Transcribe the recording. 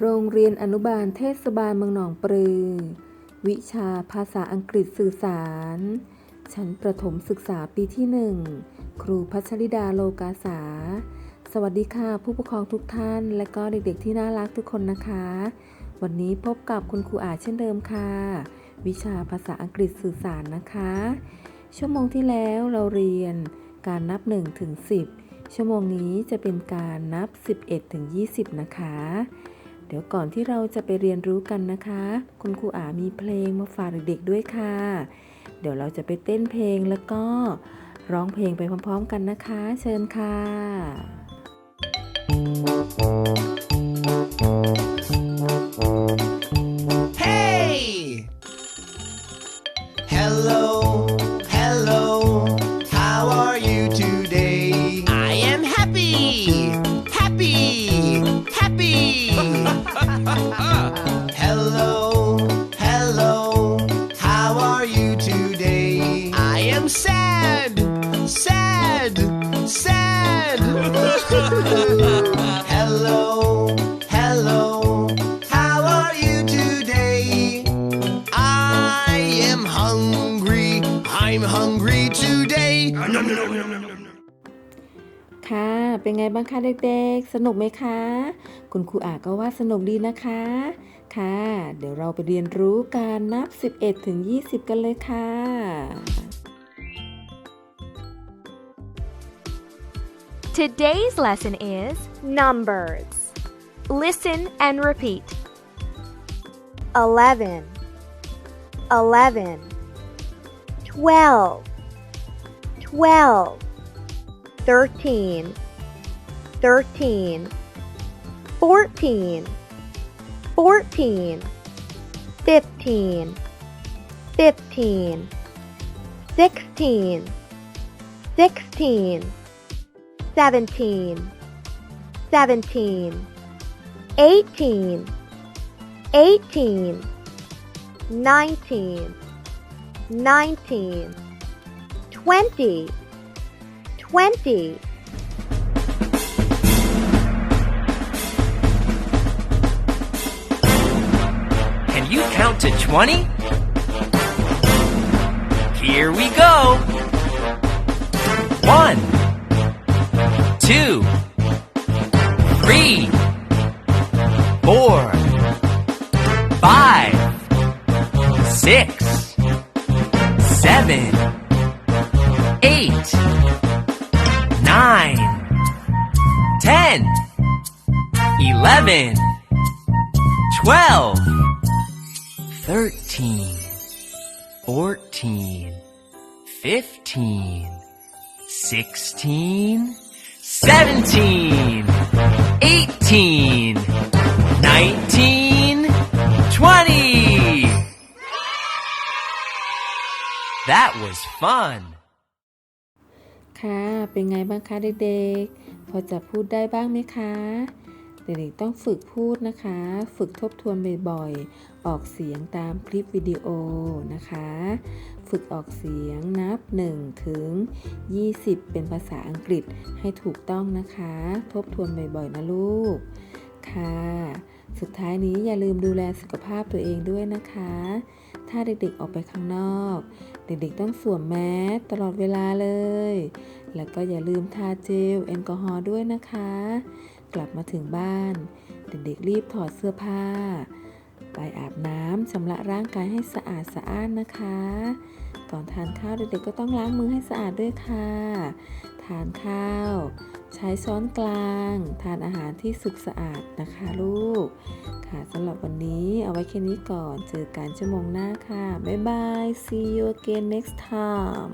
โรงเรียนอนุบาลเทศบาลเมืองหนองปลือ วิชาภาษาอังกฤษสื่อสาร ชั้นประถมศึกษาปีที่หนึ่งครูพัชริดาโลกาสา สวัสดีค่ะ ผู้ปกครองทุกท่าน และก็เด็กๆที่น่ารักทุกคนนะคะ วันนี้พบกับคุณครูอาเช่นเดิมค่ะ วิชาภาษาอังกฤษสื่อสารนะคะ ชั่วโมงที่แล้วเราเรียนการนับ1ถึง10 ชั่วโมงนี้จะเป็นการนับ 11ถึง20 นะคะ เดี๋ยวก่อนที่เราจะไปเรียนรู้กันนะคะ คุณครูอามีเพลงมาฝากเด็กๆด้วยค่ะ เดี๋ยวเราจะไปเต้นเพลงแล้วก็ร้องเพลงไปพร้อมๆกันนะคะ เชิญค่ะ you today? I am sad, sad, sad. hello, hello, how are you today? I am hungry. I'm hungry today. ค่ะ เป็นไงบ้างคะเด็กๆ สนุกไหมคะ คุณครูอาก็ว่าสนุกดีนะคะ ค่ะ เดี๋ยวเราไปเรียนรู้การนับ 11 ถึง 20 กันเลยค่ะ Today's lesson is numbers. Listen and repeat. 11 11 12 12 thirteen, thirteen, fourteen, fourteen, fifteen, fifteen, sixteen, sixteen, seventeen, seventeen, eighteen, eighteen, nineteen, nineteen, twenty. 20 Can you count to 20? Here we go. One, two, three, four, five, six, seven, eight, 10, 11, 12, 13, 14, 15, 16, 17, 18, 19, 20. That was fun. ค่ะ เป็นไงบ้างคะเด็กๆ พอจะพูดได้บ้างไหมคะ เด็กๆต้องฝึกพูดนะคะ ฝึกทบทวนบ่อยๆ ออกเสียงตามคลิปวิดีโอนะคะ ฝึกออกเสียงนับ 1 ถึง 20 เป็นภาษาอังกฤษให้ถูกต้องนะคะ ทบทวนบ่อยๆ นะลูก ค่ะ สุดท้ายนี้อย่าลืมดูแลสุขภาพตัวเองด้วยนะคะ ถ้าเด็กๆออกไปข้างนอก เด็กๆต้องสวมแมสตลอดเวลาเลย แล้วก็อย่าลืมทาเจลแอลกอฮอล์ด้วยนะคะ กลับมาถึงบ้าน เด็กๆรีบถอดเสื้อผ้า ไปอาบน้ำชำระร่างกายให้สะอาดสะอ้านนะคะ ก่อนทานข้าวเด็กๆก็ต้องล้างมือให้สะอาดด้วยค่ะ ทานข้าว ใช้ช้อนกลาง ทานอาหารที่สุกสะอาดนะคะลูกำหรับวันนี้เอาไว้แค่นี้ก่อน เจอกันชั่วโมงหน้าค่ะ บ๊ายบาย see you again next time